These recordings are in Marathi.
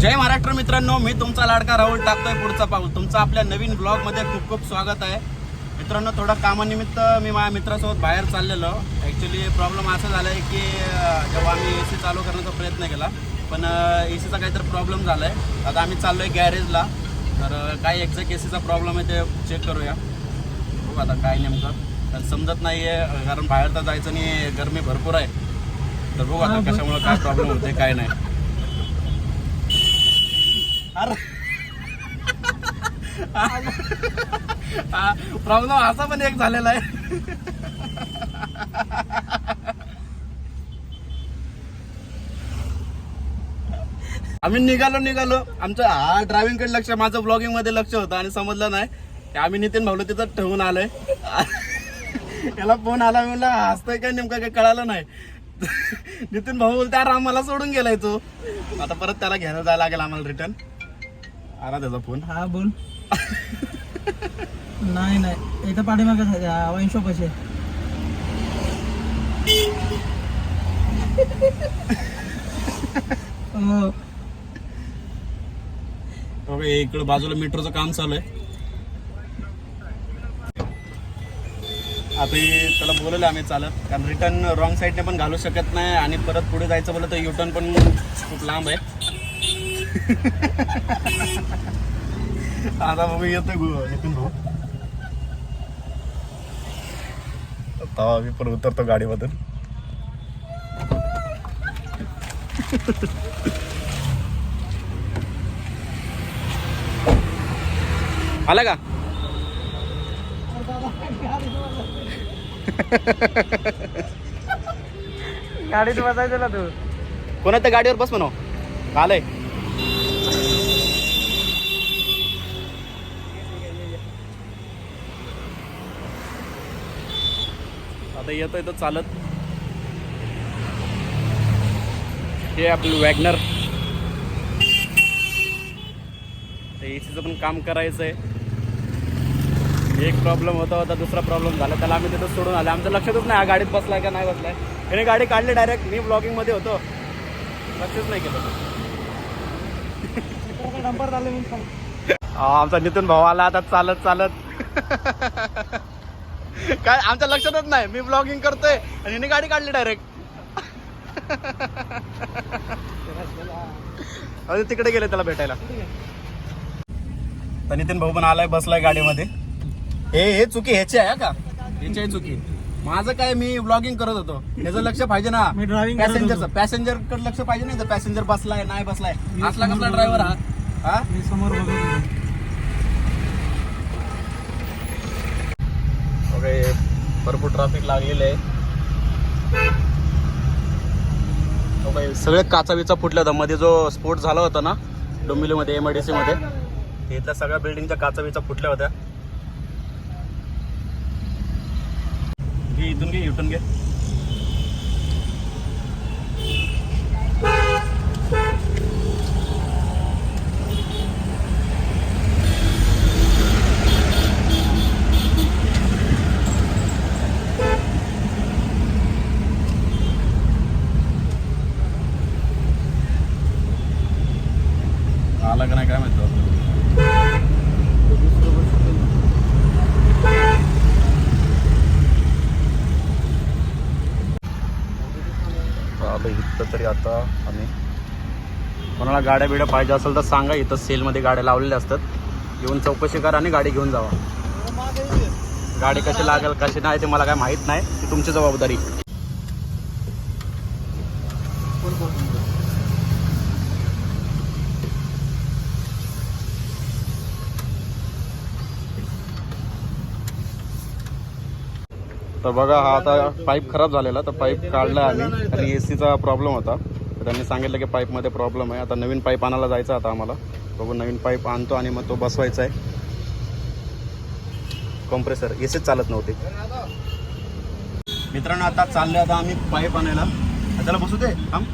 जय महाराष्ट्र मित्रांनो मी तुमचा लाडका राहुल टाकतोय पुढचा पाऊल. तुमचं आपल्या नवीन ब्लॉगमध्ये खूप खूप स्वागत आहे. मित्रांनो थोडं कामानिमित्त मी माझ्या मित्रासोबत बाहेर चाललेलो. ॲक्च्युली प्रॉब्लेम असा झाला आहे की जेव्हा आम्ही ए सी चालू करण्याचा प्रयत्न केला पण ए सीचा काहीतरी प्रॉब्लेम झाला आहे आता आम्ही चाललो आहे गॅरेजला तर काय एक्झॅक्ट ए सीचा प्रॉब्लेम आहे ते चेक करूया. बघू आता काय नेमकं. कारण समजत नाही आहे कारण बाहेर तर जायचं नाही गरमी भरपूर आहे. तर बघू आता कशामुळे काय प्रॉब्लेम होते काय नाही. प्रॉब्लेम असा पण एक झालेला आहे. आम्ही निघालो निघालो. आमचं हा ड्रायव्हिंगकडे लक्ष माझं ब्लॉगिंगमध्ये लक्ष होतं आणि समजलं नाही. की आम्ही नितीन भाऊला तिथं ठेवून आलोय. याला फोन आला मी म्हणलं हसतोय काय? नेमकं काय कळालं नाही. नितीन भाऊ बोलते अरे आम्हाला सोडून गेलाय तो. आता परत त्याला घ्यायला जायला लागेल आम्हाला रिटर्न आला त्याचा फोन. हा बोल. नाही नाही. इथं पाठीमागे वाईन शॉप असे हो. इकडे बाजूला मेट्रोचं काम चालू आहे. आता त्याला बोलवलं आम्ही चालत. कारण रिटर्न रॉंग साईडने पण घालू शकत नाही. आणि परत पुढे जायचं बोललं तर युटर्न पण खूप लांब आहे. आता बघू येतोय गु- नितीन भाऊ आता मी पण उतरतो गाडीमधून आला का गाडीत बसायचं ना तू कोणाच्या गाडीवर बस म्हणू आलंय आता येतोय तो चालत. हे आपलं वॅगनर. एसीचं पण काम करायचं आहे एक प्रॉब्लेम होता होता दुसरा प्रॉब्लेम झाला. त्याला आम्ही तिथं सोडून आलो. आमचं लक्षातच नाही हा गाडीत बसलाय का नाही बसलाय. त्याने गाडी काढली डायरेक्ट मी ब्लॉगिंगमध्ये होतो. लक्षच नाही केलं. नंबर आमचा नितीन भाऊ आला. आता चालत चालत. काय आमच्या लक्षातच नाही. मी ब्लॉगिंग करतोय आणि हिने गाडी काढली डायरेक्ट अरे तिकडे गेले त्याला भेटायला. तर नितीन भाऊ पण आलाय बसलाय गाडीमध्ये. हे हे चुकी ह्याची आहे का? ह्याची आहे चुकी. माझं काय मी ब्लॉगिंग करत होतो. त्याचं लक्ष पाहिजे ना. मी पॅसेंजरचं पॅसेंजरकडे लक्ष पाहिजे नाही तर पॅसेंजर बसलाय नाही बसलाय. असला कसला ड्रायव्हर हा. मी समोर त्यामुळे भरपूर ट्रॅफिक लागलेलं आहे. सगळे काचाविचा फुटल्या होता मध्ये जो स्फोट झाला होता ना डोंबिवलीमध्ये एम आय डी मध्ये तिथल्या सगळ्या बिल्डिंगच्या काचाविचा फुटल्या होत्या. घे इथून घे इथून घे आला का नाही काय माहिती कुठं तरी आता आम्ही कोणाला गाड्या बिड्या पाहिजे असेल तर सांगा इथं सेलमध्ये गाड्या लावलेल्या असतात. येऊन चौकशी करा आणि गाडी घेऊन जावा. गाडी कशी लागेल कशी नाही ते मला काय माहीत नाही. ती तुमची जबाबदारी. तर बघा हा आता पाईप खराब झालेला तर पाईप काढला आम्ही. आणि ए सीचा प्रॉब्लेम होता. तर त्यांनी सांगितलं की पाईपमध्ये प्रॉब्लेम आहे. आता नवीन पाईप आणायला जायचं आता आम्हाला. बघू नवीन पाईप आणतो आणि मग तो बसवायचा आहे. कॉम्प्रेसर ए सीच चालत नव्हते. मित्रांनो आता चालले आता आम्ही पाईप आणायला. त्याला बसू दे. थांब.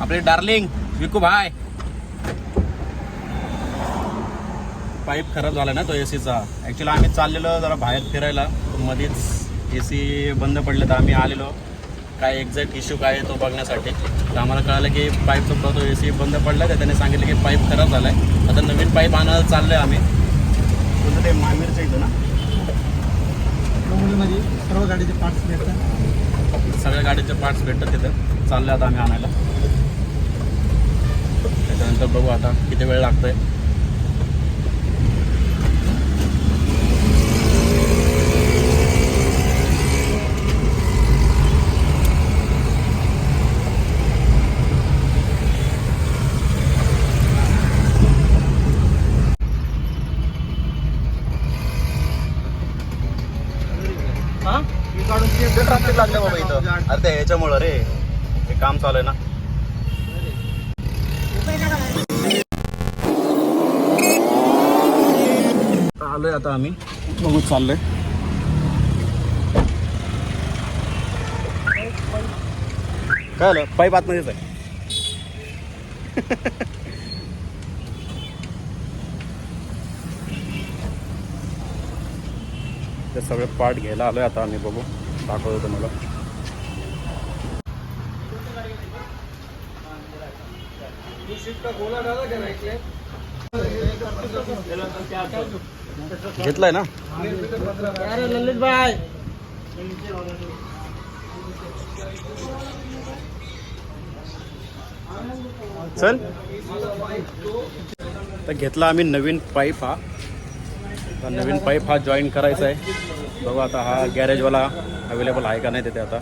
आपले डार्लिंग विकू भाय पाईप खराब झाला ना तो ए सीचा ॲक्च्युली आम्ही चाललेलो जरा बाहेर फिरायला. मध्येच ए सी बंद पडले तर आम्ही आलेलो. काय एक्झॅक्ट इश्यू काय आहे तो बघण्यासाठी. तर आम्हाला कळालं की पाईपचा तो ए सी बंद पडला तर त्याने सांगितलं की पाईप खराब झाला आहे आता नवीन पाईप आणायला चाललो आहे आम्ही. तुझं ते मामीरचं इथं ना? डोंबिवलीमध्ये सर्व गाडीचे पार्ट्स भेटतात. सगळ्या गाडीचे पार्ट्स भेटतात तिथं. चालले आता आम्ही आणायला. त्याच्यानंतर बघू आता किती वेळ लागतोय. ट्रॅफिक लागलं बाबा इथं. अरे ते ह्याच्यामुळं रे. हे काम चालू आहे ना. आलोय आता आम्ही. बघू चाललोय. काय आलं पाईप आतमध्येच आहे ते सगळे पार्ट घ्यायला आलोय आता आम्ही बघू. दाखवतो तुम्हाला. घेतलाय ना? अरे ललित भाई चल. तर घेतला आम्ही नवीन पाईप हा. नवीन पाईप हा जॉईन करायचा आहे. बघू आता हा गॅरेजवाला अवेलेबल आहे का नाही तिथे आता.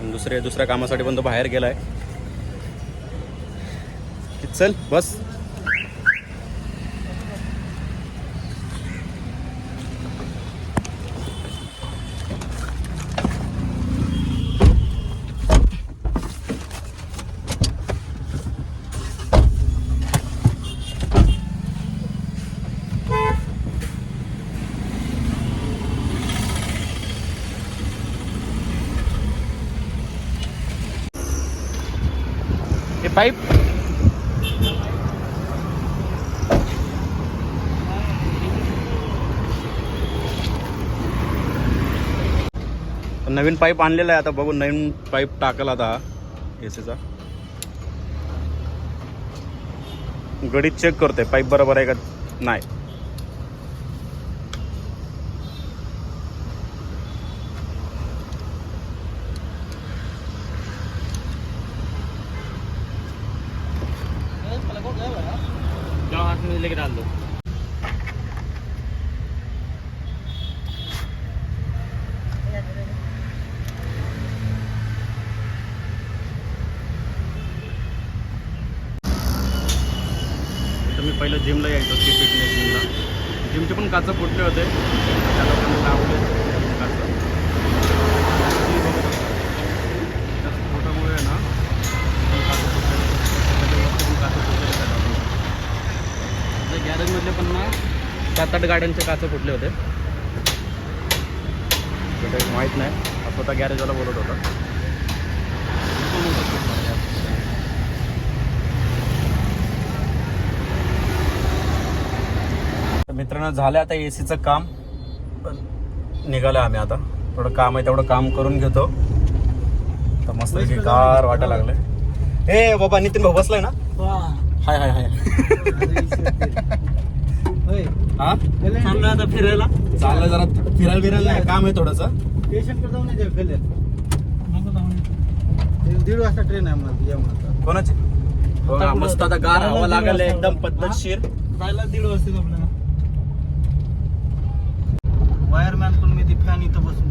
पण दुसरे दुसऱ्या कामासाठी पण तो बाहेर गेला आहे चल बस. पाईप नवीन पाईप आणलेला आहे आता बघू नवीन पाईप टाकला आता एसीचा गडीत चेक करतोय पाईप बरोबर आहे का? नाही. जाओ हाथ लेके डाल दो। मी पहिलं जिमला यायचो की फिटनेस जिमला जिमचे पण काचं फुटले होते. त्या लोकांना लावले काचं त्या स्फोटामुळे ना पण काचं फुटले. त्याच्यावरती पण काचं फुटलेले त्या लोकांचे. आपल्या गॅरेजमधले पण ना सात आठ गाड्यांचे काचं फुटले होते. ते काही माहीत नाही. हा स्वतः गॅरेजवाला बोलत होता. तर मित्रांनो झालं आता ए सीचं काम. पण निघालं आम्ही आता. थोडं काम आहे तेवढं काम करून घेतो. तर मस्त गार वाटायला लागलंय. ए बाबा नितीन भाऊ बसलाय ना? हाय हाय हाय. हा? आता फिरायला. चाललं जरा फिरायला फिरायला काम आहे थोडस. पेशंट जाऊन नाही कल्याण दीड वाजता ट्रेन आहे मला या कोणाची? बघा, मस्त आता गार हवा लागले एकदम पद्धतशीर. जायला दीड वाजता आपल्याला. वायरमॅन पण मी ती फॅन इथं बसून